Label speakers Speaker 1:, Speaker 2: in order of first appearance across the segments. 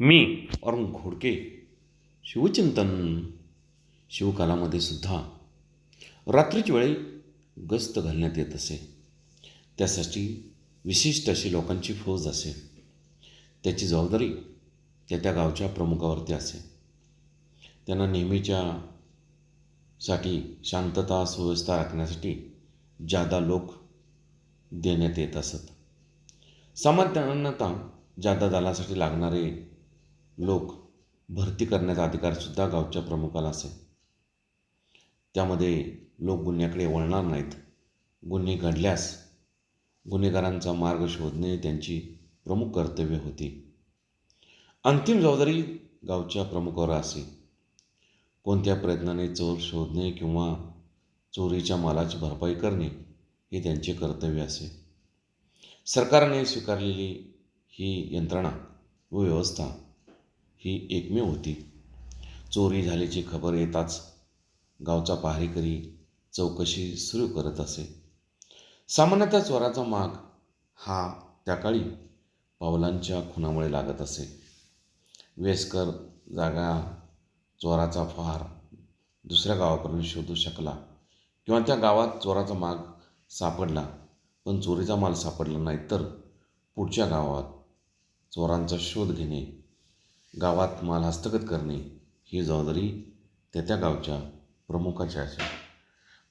Speaker 1: मी. अरुण घोडके शिवचिंतन. शिवकालामध्ये सुद्धा. रात्रीच्या वेळी गस्त घालण्यात येत असे. त्यासाठी विशिष्ट अशी लोकांची फौज असे. त्याची जबाबदारी त्या त्या गावच्या प्रमुखावरती असे. त्यांना नेहमीच्या साठी शांतता सुव्यवस्था राखण्यासाठी जादा लोक देण्यात येत असत. सामान्यतः जादा दलासाठी लागणारे लोक भरती करण्याचा अधिकारसुद्धा गावच्या प्रमुखाला असेल. त्यामध्ये लोक गुन्ह्याकडे वळणार नाहीत. गुन्हे घडल्यास गुन्हेगारांचा मार्ग शोधणे त्यांची प्रमुख कर्तव्य होती. अंतिम जबाबदारी गावच्या प्रमुखावर असे. कोणत्या प्रयत्नाने चोर शोधणे किंवा चोरीच्या मालाची भरपाई करणे हे त्यांचे कर्तव्य असे. सरकारने स्वीकारलेली ही यंत्रणा व व्यवस्था ही एकमेव होती. चोरी झाल्याची खबर येताच गावचा पहारेकरी चौकशी सुरू करत असे. सामान्यतः चोराचा माग हा त्या काळी पावलांच्या खुणामुळे लागत असे. वेस्कर जागा चोराचा फार दुसऱ्या गावापर्यंत शोधू शकला किंवा त्या गावात चोराचा माग सापडला पण चोरीचा माल सापडला नाही तर पुढच्या गावात चोरांचा शोध घेणे गावात माल हस्तगत करणे ही जबाबदारी त्या त्या गावच्या प्रमुखाची असे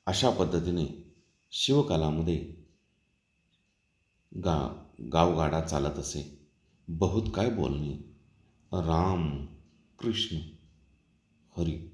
Speaker 1: अशा पद्धतीने शिवकालामध्ये गा गावगाडा चालत असे. बहुत काय बोलणे? राम कृष्ण हरी.